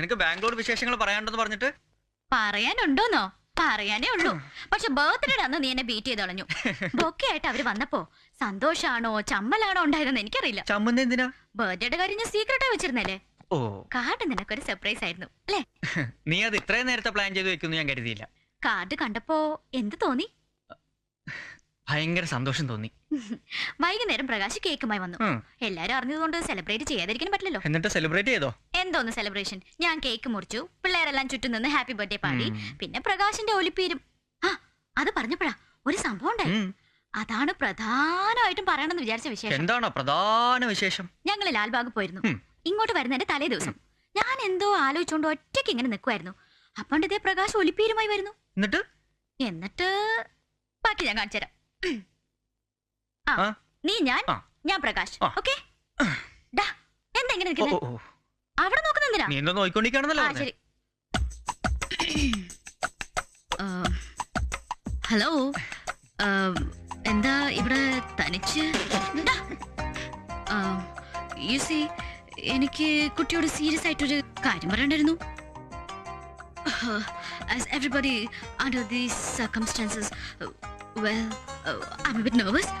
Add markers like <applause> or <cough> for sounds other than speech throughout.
നിനക്ക് ബാംഗ്ലൂർ വിശേഷങ്ങൾ പറയാനുണ്ടെന്ന് പറഞ്ഞിട്ട്? പറയാനുണ്ടോന്നോ? പറയാനേ ഉള്ളൂ. പക്ഷെ ബർത്ത്ഡേ അന്ന് നീ എന്നെ ബീറ്റ് ചെയ്ത് കളഞ്ഞു. ബൊക്കെ ആയിട്ട് അവർ വന്നപ്പോ സന്തോഷാണോ ചമ്മലാണോ ഉണ്ടായിരുന്നു എനിക്കറിയില്ല. ചമ്മുന്ന എന്തിനാ? ബർത്ത്ഡേയുടെ കാര്യം ഞാൻ സീക്രട്ടായി വെച്ചിരുന്നല്ലേ? ഓ. കാർഡ് നിനക്കൊരു സർപ്രൈസ് ആയിരുന്നു അല്ലേ? നീ അത് ഇത്രയും നേരത്തെ പ്ലാൻ ചെയ്ത് വെക്കുന്നു ഞാൻ കരുതിയില്ല. കാർഡ് കണ്ടപ്പോ എന്ത് തോന്നി? ഭയങ്കര സന്തോഷം തോന്നി. വൈകുന്നേരം പ്രകാശ് കേക്കുമായി വന്നു. എല്ലാരും അറിഞ്ഞതുകൊണ്ട് സെലിബ്രേറ്റ് ചെയ്യാതിരിക്കാൻ പറ്റില്ലല്ലോ. എന്നിട്ട് സെലിബ്രേറ്റ് ചെയ്തോ? എന്തോന്ന് സെലിബ്രേഷൻ ഞാൻ കേക്ക് മുറിച്ചു. പിള്ളേരെല്ലാം ചുറ്റും നിന്ന് ഹാപ്പി ബർത്ത്ഡേ പാടി. പിന്നെ പ്രകാശിന്റെ ഒലിപ്പീരും ആ അത് പറഞ്ഞപ്പോഴാ ഒരു സംഭവം ഉണ്ടായി. അതാണ് പ്രധാനമായിട്ടും പറയണമെന്ന് വിചാരിച്ച വിശേഷം. എന്താണോ പ്രധാന വിശേഷം? ഞങ്ങൾ ലാൽബാഗ് പോയിരുന്നു. ഇങ്ങോട്ട് വരുന്നതിന്റെ തലേ ദിവസം. ഞാൻ എന്തോ ആലോചിച്ചുകൊണ്ട് ഒറ്റയ്ക്ക് ഇങ്ങനെ നിൽക്കുമായിരുന്നു അപ്പണ്ട് ഇതേ പ്രകാശ് ഒലിപ്പീരുമായി വരുന്നു. എന്നിട്ട്? എന്നിട്ട് ബാക്കി ഞാൻ കാണിച്ചുതരാം ആ ആ? നീ ഞാൻ ഞാൻ പ്രകാശ്. ഓക്കെ? എന്താ ഇങ്ങനെ നിൽക്കുന്നത്. അവിടെ നോക്കുന്നെന്തിനാ നീ എന്തോ നോയിക്കൊണ്ടിരിക്കണമെന്നല്ലോ ആ ശരി. ഹലോ. എന്താ ഇവിടെ തനിച്ച്? യു സി എനിക്ക് കുട്ടിയോട് സീരിയസ് ആയിട്ടൊരു കാര്യം പറയണ്ടായിരുന്നു. As everybody under these circumstances well I am bit nervous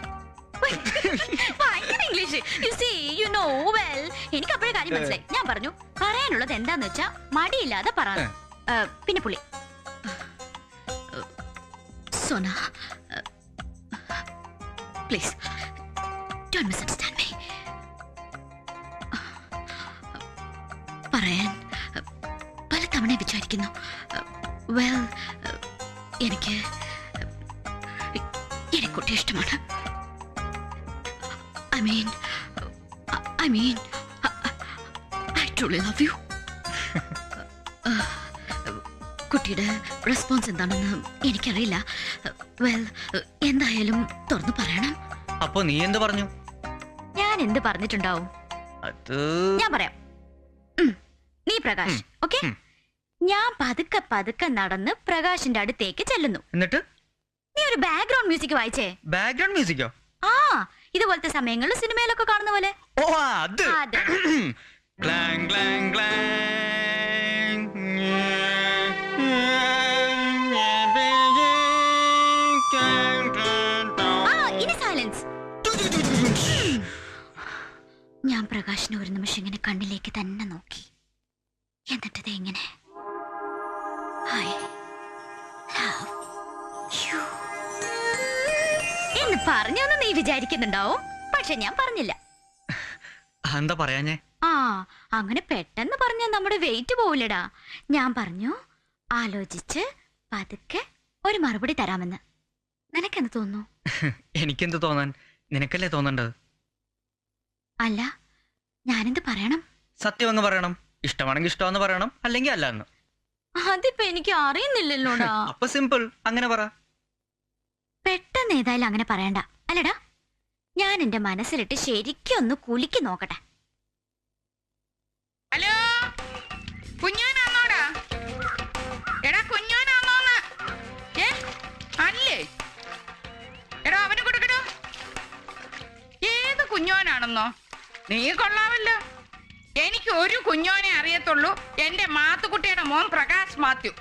ഭയങ്കര English you see you know well എനിക്ക് അപ്പോഴേ കാര്യം മനസ്സിലായി. ഞാൻ പറഞ്ഞു പറയാനുള്ളത് എന്താന്ന് വെച്ചാ മടിയില്ലാതെ പറ. പിന്നെ പുള്ളി. സോന പ്ലീസ് ഡോണ്ട് മീ പറയാൻ പലതവണ വിചാരിക്കുന്നു. വെൽ എനിക്ക് എനിക്കൊട്ടി കുട്ടി ഇഷ്ടമാണ്. I mean I mean I truly love you. കുട്ടിയുടെ റെസ്പോൺസ് എന്താണെന്ന് എനിക്കറിയില്ല. വെൽ എന്തായാലും തുറന്നു പറയണം. അപ്പൊ നീ എന്ത് പറഞ്ഞു? ഞാൻ എന്ത് പറഞ്ഞിട്ടുണ്ടാവും? അത് ഞാൻ പറയാം. നീ പ്രകാശ് ഓക്കെ? ഞാൻ പതുക്കെ പതുക്കെ നടന്ന് പ്രകാശിന്റെ അടുത്തേക്ക് ചെല്ലുന്നു. എന്നിട്ട്? നീ ഒരു ബാക്ക്ഗ്രൗണ്ട് മ്യൂസിക് വായിച്ചേ. ബാക്ക്ഗ്രൗണ്ട് മ്യൂസിക്കോ ആ ഇതുപോലത്തെ സമയങ്ങളിൽ സിനിമയിലൊക്കെ കാണുന്ന പോലെ. ഓ അത്. അത്. Clang clang clang. ആ ഇനി സൈലൻസ്. ഞാൻ പ്രകാശിനെ ഒരു നിമിഷം ഇങ്ങനെ കണ്ണിലേക്ക് തന്നെ നോക്കി. എന്നിട്ടത് എങ്ങനെ ഐ ലവ് you. എന്ന് പറഞ്ഞൊന്ന് നീ വിചാരിക്കുന്നുണ്ടാവും. പക്ഷെ ഞാൻ പറഞ്ഞില്ല. എന്താ പറയാഞ്ഞേ? ആ അങ്ങനെ പെട്ടെന്ന് പറഞ്ഞ നമ്മുടെ വെയിറ്റ് പോവില്ലടാ. ഞാൻ പറഞ്ഞു ആലോചിച്ച് പതുക്കെ ഒരു മറുപടി തരാമെന്ന്. നിനക്കെന്ത് തോന്നുന്നു? <laughs> എനിക്കെന്ത് തോന്നാൻ? നിനക്കല്ലേ തോന്നണ്ടത്? അല്ല ഞാനെന്ത് പറയണം? സത്യം പറയണം? ഇഷ്ടമാണെങ്കിൽ ഇഷ്ടമെന്ന് പറയണം അല്ലെങ്കിൽ അല്ല എന്ന് അതിപ്പോ എനിക്ക് അറിയുന്നില്ലല്ലോടാ. <laughs> അപ്പൊ സിമ്പിൾ അങ്ങനെ പറ. പെട്ടെന്ന് ഏതായാലും അങ്ങനെ പറയണ്ട. അല്ലടാ ഞാൻ എന്റെ മനസ്സിലിട്ട് ശരിക്കും ഒന്ന് കുലുക്കി നോക്കട്ടെ. നീ കൊള്ളാമല്ലോ. എനിക്ക് ഒരു കുഞ്ഞോനെ അറിയത്തുള്ളൂ. എന്റെ മാത്തുക്കുട്ടിയുടെ മോൻ പ്രകാശ് മാത്യു.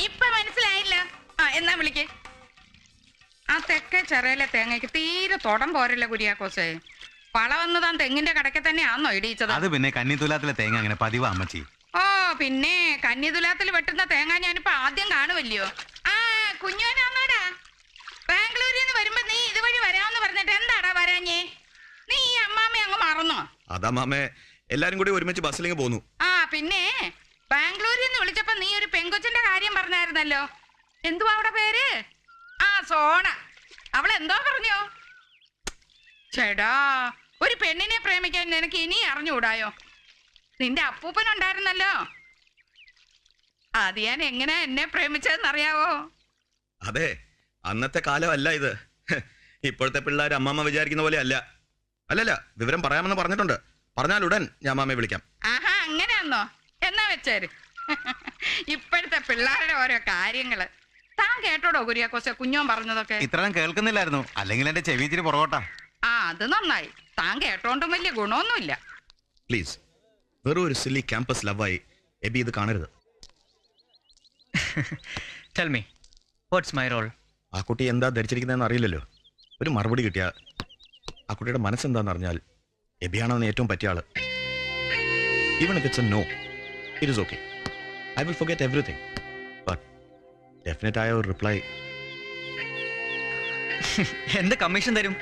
ഇപ്പൊ മനസ്സിലായില്ല. ആ എന്നാ വിളിക്ക്. ആ തെക്കേ ചെറയിലെ തേങ്ങയ്ക്ക് തീരെ തൊടം പോരല്ല കുര്യാക്കോസേ. പള വന്ന് താൻ തെങ്ങിന്റെ കടക്കെ തന്നെയാന്നോ ഇടിയിച്ചത്. അത് പിന്നെ കന്നിത്തുലാത്തിലെ തേങ്ങ അങ്ങനെ പതിവാ അമ്മച്ചി. ഓ പിന്നെ കന്നിതുലാത്തിൽ വെട്ടുന്ന തേങ്ങ ഞാനിപ്പോ ആദ്യം കാണുമല്ലയോ ആ കുഞ്ഞോനാന്നോടാ ബാംഗ്ലൂരിൽ നിന്ന് വരുമ്പോ നീ ഇതുവഴി വരാമെന്ന് പറഞ്ഞിട്ട് എന്താടാ വരാഞ്ഞേ? നീ ഈ അമ്മാമ്മ അങ്ങ് മറന്നോ? അതാ മാമേ എല്ലാരും കൂടി ഒരുമിച്ച് ബസ്സിലേക്ക് പോന്നു. ആ പിന്നെ ബാംഗ്ലൂരിൽ നിന്ന് വിളിച്ചപ്പോ നീ ഒരു പെങ്കൊച്ചിന്റെ കാര്യം പറഞ്ഞായിരുന്നല്ലോ. എന്തുവാ അവിടെ പേര്? ആ സോണ. അവൾ എന്തോ പറഞ്ഞോ? ചേടാ ഒരു പെണ്ണിനെ പ്രേമിക്കാൻ നിനക്ക് ഇനി അറിഞ്ഞുകൂടായോ? നിന്റെ അപ്പൂപ്പൻ ഉണ്ടായിരുന്നല്ലോ അത് ഞാൻ എങ്ങനെ എന്നെ പ്രേമിച്ചതെന്നറിയാവോ? അതെ അന്നത്തെ കാലമല്ല ഇത്. ഇപ്പോഴത്തെ പിള്ളേർ അമ്മമ്മ വിചാരിക്കുന്ന പോലെ അല്ല. അല്ലല്ല വിവരം പറയാമെന്ന് പറഞ്ഞിട്ടുണ്ട്. പറഞ്ഞാൽ ഉടൻ ഞാൻ അമ്മാമ്മയെ വിളിക്കാം. ആഹാ അങ്ങനെയാന്നോ? എന്നാ വെച്ചേര്. ഇപ്പോഴത്തെ പിള്ളേരുടെ ഓരോ കാര്യങ്ങൾ. താൻ കേട്ടോടോ കുര്യാക്കോസെ കുഞ്ഞോൻ പറഞ്ഞതൊക്കെ? ഇത്രയും കേൾക്കുന്നില്ലായിരുന്നു. അല്ലെങ്കിൽ എന്റെ ചെവി ഇച്ചിരി പുറകോട്ടാ. ആ അത് നന്നായി. താൻ കേട്ടോണ്ടും വലിയ ഗുണമൊന്നുമില്ല. പ്ലീസ് വെറും ഒരു സില്ലി ക്യാമ്പസ് ലവായി എബി ഇത് കാണരുത്. Tell me what's my role ആ കുട്ടി എന്താ ധരിച്ചിരിക്കുന്നതെന്ന് അറിയില്ലല്ലോ. ഒരു മറുപടി കിട്ടിയാ ആ കുട്ടിയുടെ മനസ്സെന്താന്ന് അറിഞ്ഞാൽ എബിയാണെന്ന് ഏറ്റവും പറ്റിയ ആൾ. Even if it's a no it is okay I will forget everything definite ആയ ഒരു റിപ്ലൈ <laughs> എന്ത് കമ്മീഷൻ തരും?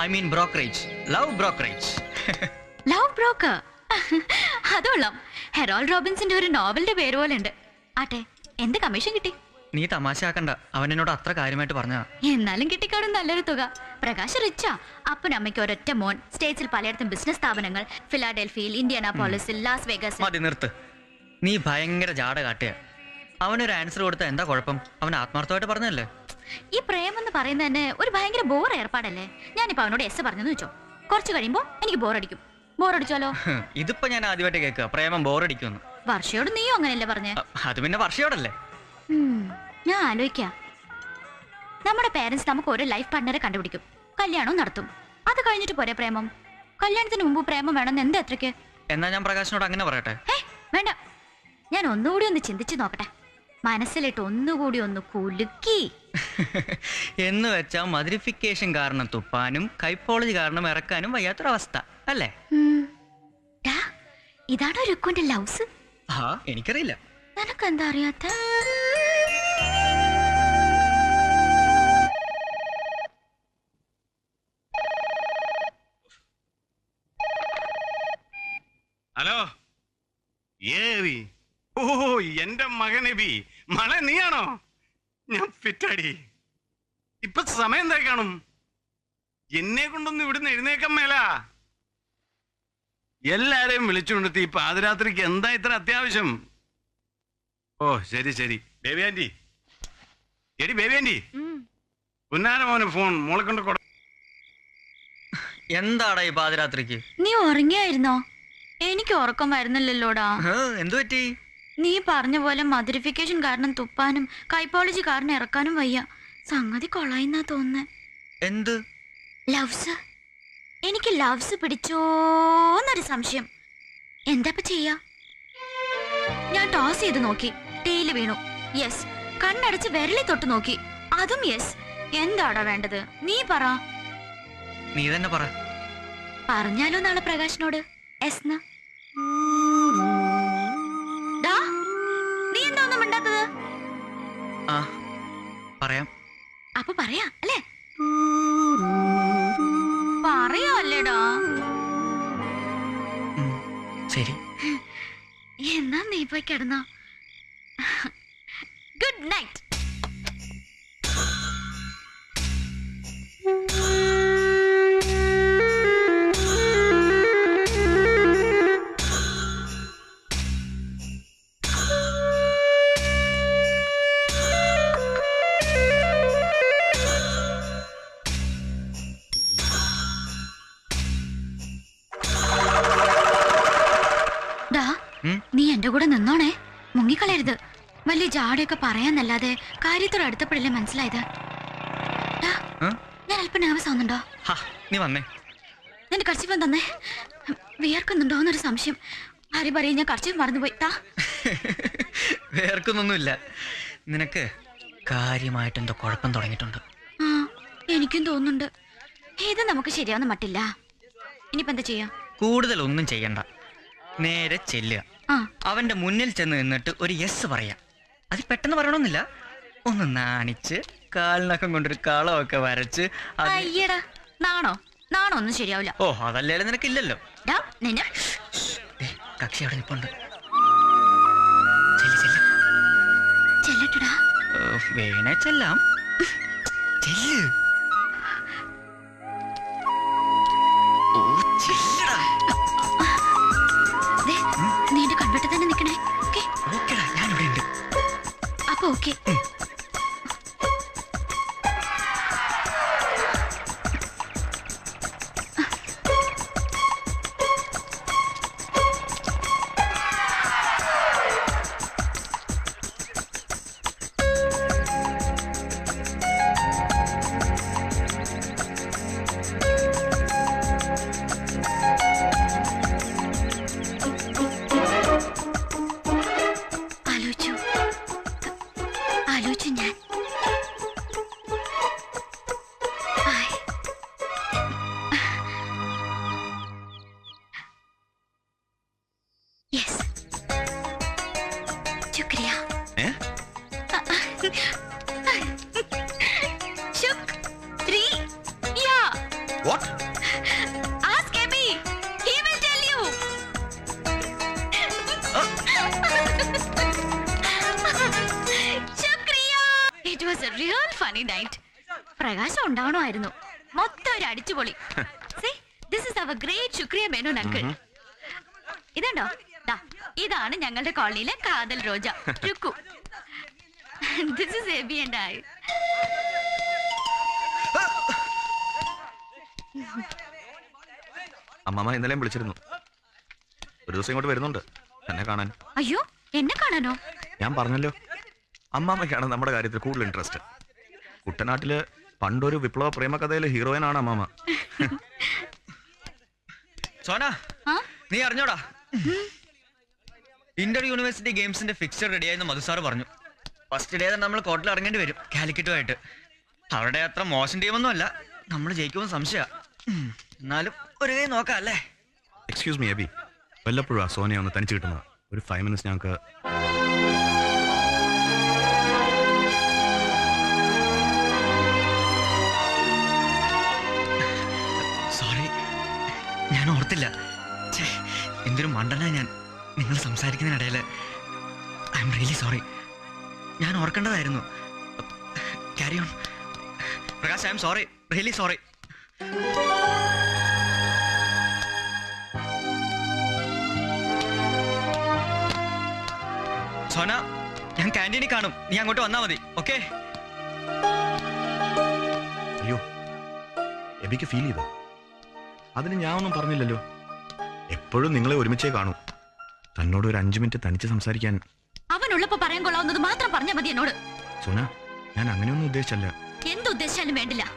I mean brokerage love brokerage love broker അതോളം Harold റോബിൻസിന്റെ ഒരു നോവലിന്റെ പേര് പോലെ ഉണ്ട്. ആട്ടെ എന്ത് കമ്മീഷൻ കിട്ടി? നീ തമാശയാക്കണ്ട അവൻ എന്നോട് അത്ര കാര്യമായിട്ട് പറഞ്ഞ എന്നാലും കിട്ടിക്കാടും നല്ലൊരു തുക. പ്രകാശ് റിച്ചാ. അപ്പനമ്മയ്ക്ക് ഒരൊറ്റ മോൻ. സ്റ്റേറ്റ്സിൽ പലയിടത്തും ബിസിനസ് സ്ഥാപനങ്ങൾ. ഫിലാഡൽഫിയിൽ ഇന്ത്യാനാപോളിസിൽ ലാസ് വേഗസ് മതി നിർത്ത്. നീ ഭയങ്കര ജാട കാട്ടുക അവനൊരു ആൻസർ കൊടുത്ത എന്താ കുഴപ്പം? അവൻ ആത്മാർത്ഥമായിട്ട് പറഞ്ഞല്ലേ ഈ പ്രേമം എന്ന് പറയുന്നത് തന്നെ ഒരു ഭയങ്കര ബോർ ഏർപ്പാടല്ലേ? ഞാനിപ്പോ അവനോട് എസ് പറഞ്ഞെന്ന് വെച്ചോ. കുറച്ച് കഴിയുമ്പോ എനിക്ക് ബോറടിക്കും ബോറടിച്ചാലോ ഇതിപ്പോ ഞാൻ ആദ്യമായിട്ട് കേൾക്കുക. പ്രേമം ബോറടിക്കുന്നു വർഷയോട് നീയോ അങ്ങനെയല്ലേ പറഞ്ഞേ? അത് പിന്നെ വർഷയോടല്ലേ? ഞാൻ ആലോചിക്കാം നമ്മുടെ പേരൻസ് നമുക്ക് ഒരു ലൈഫ് പാർട്ണറെ കണ്ടുപിടിക്കും. കല്യാണവും നടത്തും. അത് കഴിഞ്ഞിട്ട് പോരെ പ്രേമം? കല്യാണത്തിന് മുമ്പ് പ്രേമം വേണമെന്ന് എന്താ അത്രയ്ക്ക്? എന്നാ ഞാൻ പ്രകാശനോട് അങ്ങനെ പറയട്ടെ? വേണ്ട. ഞാൻ ഒന്നുകൂടി ഒന്ന് ചിന്തിച്ചു നോക്കട്ടെ. മനസ്സിലിട്ട് ഒന്നുകൂടി ഒന്ന് കുലുക്കി. <laughs> എന്ന് വെച്ചാ മതിരിഫിക്കേഷൻ കാരണം തുപ്പാനും കൈപ്പോളജി കാരണം ഇറക്കാനും വയ്യാത്തൊരവസ്ഥ അല്ലേ? ഇതാണോ രുക്കുന്റെ ലൗസ് ആ എനിക്കറിയില്ല. നിനക്കെന്താ അറിയാത്ത? ഹലോ ഏവി? ഓ എന്റെ മകൻ മഴ നീയാണോ? ഞാൻ ഫിറ്റാടി. ഇപ്പൊ സമയം എന്താ കാണും? എന്നെ കൊണ്ടൊന്നും ഇവിടുന്ന് എഴുന്നേക്കാൻ മേല. എല്ലാരെയും വിളിച്ചുകൊണ്ടെത്തി ഈ പാതിരാത്രിക്ക് എന്താ ഇത്ര അത്യാവശ്യം? ഓ ശരി ശരി. Baby aunty. എടി ബേബി ആന്റി. പുന്നാര മോന് ഫോൺ മോളെ കൊണ്ട് കൊടു എന്താടാ ഈ പാതിരാത്രിക്ക്? നീ ഉറങ്ങിയായിരുന്നോ? എനിക്ക് ഉറക്കം വരുന്നില്ലല്ലോടാ. എന്തു പറ്റി? നീ പറഞ്ഞ പോലെ മധുരിഫിക്കേഷൻ കാരണം തുപ്പാനും കൈപ്പോളജി കാരണം ഇറക്കാനും വയ്യ. സംഗതി കൊള്ളായിന്നാ തോന്നുന്നേ. എന്ത്? ലവ്സ് എനിക്ക് ലവ്സ് പിടിച്ചോന്നൊരു സംശയം. എന്താ ഇപ്പൊ ചെയ്യാ? ഞാൻ ടോസ് ചെയ്ത് നോക്കി. ടേയിൽ വീണു. യെസ് കണ്ണടച്ച് വിരലി തൊട്ട് നോക്കി. അതും യെസ് എന്താടാ വേണ്ടത്? നീ പറ. നീ തന്നെ പറ. പറഞ്ഞാലോ നാളെ പ്രകാശിനോട്? എസ് പറയാം. അപ്പൊ പറയാ അല്ലേ? പറയാ അല്ലേടാ ശരി. എന്നാ നീ പോയി കിടന്നോ. എന്റെ കൂടെ നിന്നോണേ. മുങ്ങിക്കളയരുത്. വലിയ ജാടയൊക്കെ പറയാന്നല്ലാതെ കാര്യത്തോട് അടുത്തപ്പോഴല്ലേ മനസ്സിലായത്? ഞാൻ അല്പം nervous ആവുന്നുണ്ടോ? നീ വന്നേ. നിന്റെ കർച്ചിപ്പം തന്നേ വിയർക്കുന്നുണ്ടോ എന്നൊരു സംശയം. ആര് പറയും ഞാൻ കർച്ചിപ്പ് മറന്നുപോയി. താ വേർക്കുന്നൊന്നുമില്ല നിനക്ക് കാര്യമായിട്ട് എന്തോ കുഴപ്പം തുടങ്ങിയിട്ടുണ്ട്. ആ എനിക്കും തോന്നുന്നുണ്ട്. ഇത് നമുക്ക് ശരിയാവുന്ന മട്ടില്ല. ഇനിയിപ്പോ എന്താ ചെയ്യാ? കൂടുതൽ ഒന്നും ചെയ്യണ്ട. നേരെ ചെല്ലുക. അവന്റെ മുന്നിൽ ചെന്ന് നിന്നിട്ട് ഒരു യെസ് പറയാം. അത് പെട്ടെന്ന് പറയണമെന്നില്ല ഒന്ന് നാണിച്ച് കാലിനക്കം കൊണ്ടൊരു കളമൊക്കെ വരച്ച് അയ്യടാ നാണോ? നാണോ ഒന്നും ശരിയാവില്ല. ഓ അതല്ലേ നിനക്ക് ഇല്ലല്ലോ കക്ഷി അവിടെ നിപ്പുണ്ട്. വേണേ ചെല്ലാം. ചെല്ല്. അപ്പൊ It ഫണി night. പ്രകാശം ഉണ്ടാവണമായിരുന്നു. മൊത്തം ഒരു അടിച്ചുപൊളി. ദിസ് ഇസ് അവർ ഗ്രേറ്റ് ശുക്രിയ മേനോൻ അങ്കിൾ ഇതുണ്ടോ? ദാ, ഇതാണ് ഞങ്ങളുടെ കോളനിയിലെ കാതൽ Roja Rukku. This is Aby and I അമ്മമ്മ ഇന്നലെയും വിളിച്ചിരുന്നു. ഒരു ദിവസം ഇങ്ങോട്ട് വരുന്നുണ്ട്. എന്നെ കാണാൻ. അയ്യോ എന്നെ കാണാനോ? ഞാൻ പറഞ്ഞല്ലോ. അമ്മാമ്മയ്ക്കാണ് നമ്മുടെ കാര്യത്തിൽ കൂടുതൽ ഇൻട്രസ്റ്റ് കുട്ടനാട്ടിൽ പണ്ടൊരു വിപ്ലവ പ്രേമകഥയിലെ ഹീറോയിനാണ് അമ്മാമ. സോന നീ അറിഞ്ഞോടാ? ഇന്റർ യൂണിവേഴ്സിറ്റി ഗെയിംസിന്റെ ഫിക്സർ റെഡിയായെന്ന് മധുസാർ പറഞ്ഞു. ഫസ്റ്റ് ഡേ തന്നെ നമ്മൾ കോർട്ടിൽ ഇറങ്ങേണ്ടി വരും കാലിക്കറ്റുമായിട്ട്. അവരുടെ അത്ര മോശം ടീമൊന്നും അല്ല. നമ്മൾ ജയിക്കുമ്പോൾ സംശയ. എന്നാലും ഒരു കൈ നോക്കാം അല്ലേ? എക്സ്ക്യൂസ് മീ അബി വല്ലപ്പോഴും സോനിയ ഒന്ന് തനിച്ച് കിട്ടുന്നത്. ഒരു ഫൈവ് മിനിറ്റ്സ് ഞങ്ങൾക്ക് ഞാൻ ഓർത്തില്ല. എന്തൊരു മണ്ടനാ ഞാൻ. നിങ്ങൾ സംസാരിക്കുന്നതിനിടയിൽ ഐ എം റിയലി സോറി ഞാൻ ഓർക്കേണ്ടതായിരുന്നു. Carry on Prakash I am sorry really sorry Sona ഞാൻ ക്യാന്റീനിൽ കാണും. നീ അങ്ങോട്ട് വന്നാൽ മതി ഓക്കെ അയ്യോ എബിക്ക് ഫീൽ ചെയ്തോ? അതിന് ഞാൻ ഒന്നും പറഞ്ഞില്ലല്ലോ. എപ്പോഴും നിങ്ങളെ ഒരുമിച്ചേ കാണൂ. തന്നോട് ഒരു അഞ്ചു മിനിറ്റ് തനിച്ച് സംസാരിക്കാൻ. അവനുള്ളപ്പോ പറയാൻ കൊള്ളാവുന്നത് മാത്രം പറഞ്ഞാൽ മതി എന്നോട്. സോന ഞാൻ അങ്ങനെയൊന്നും ഉദ്ദേശിച്ചല്ല. എന്തുദ്ദേശിച്ചാലും വേണ്ടില്ല.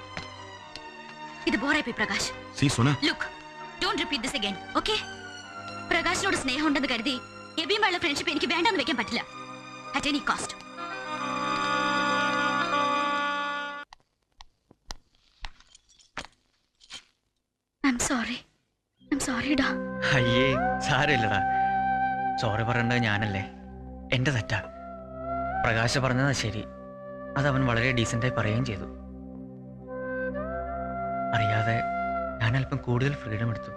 ഇത് ബോറായി Prakash. See Sona. Look don't repeat this again okay പ്രകാശിനോട് സ്നേഹം ഉണ്ടെന്ന് കരുതി എബിയുമായുള്ള ഫ്രണ്ട്ഷിപ്പ് എനിക്ക് വേണ്ടെന്ന് വെക്കാൻ പറ്റില്ല. At any cost I am sorry ഡാ അയ്യേ സാരമില്ലടാ. സോറി പറയേണ്ടത് ഞാനല്ലേ? എന്റെ തെറ്റാ. പ്രകാശ് പറഞ്ഞതാ ശരി. അത് അവൻ വളരെ ഡീസന്റായി പറയുകയും ചെയ്തു. അറിയാതെ ഞാൻ അല്പം കൂടുതൽ ഫ്രീഡം എടുത്തു.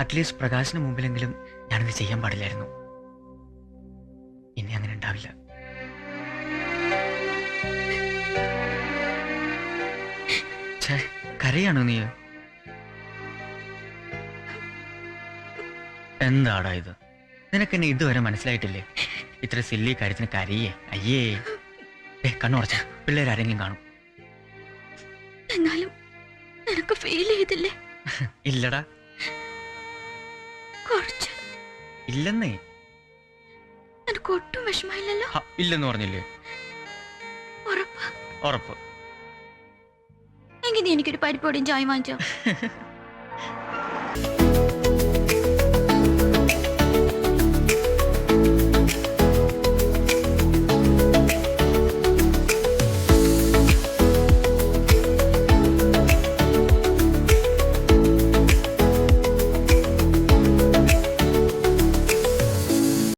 അറ്റ്ലീസ്റ്റ് പ്രകാശിന് മുമ്പിലെങ്കിലും ഞാനിത് ചെയ്യാൻ പാടില്ലായിരുന്നു. ഇനി അങ്ങനെ ഉണ്ടാവില്ല. കരയാണോ നീ എന്താടാ ഇത്? നിനക്ക് എന്നെ ഇതുവരെ മനസ്സിലായിട്ടില്ലേ? ഇത്ര സില്ലി കാര്യത്തിന് കരയേ. അയ്യേ. ഏ കണ്ണുറച്ച. പിള്ളേരാരെങ്കിലും കാണും. എന്നാലും നിനക്ക് ഫീൽ ചെയ്തില്ലേ? ഇല്ലടാ. കുറച്ച്. ഇല്ലെന്നേ. നിനക്ക് ഒട്ടും വിഷമമില്ലല്ലോ? ഇല്ലെന്ന് പറഞ്ഞില്ലേ? ഉറപ്പ്. ഉറപ്പ്. എങ്കിൽ നീ എനിക്കൊരു പരിപ്പോടിയും ചായ വാങ്ങിച്ചോ? <laughs>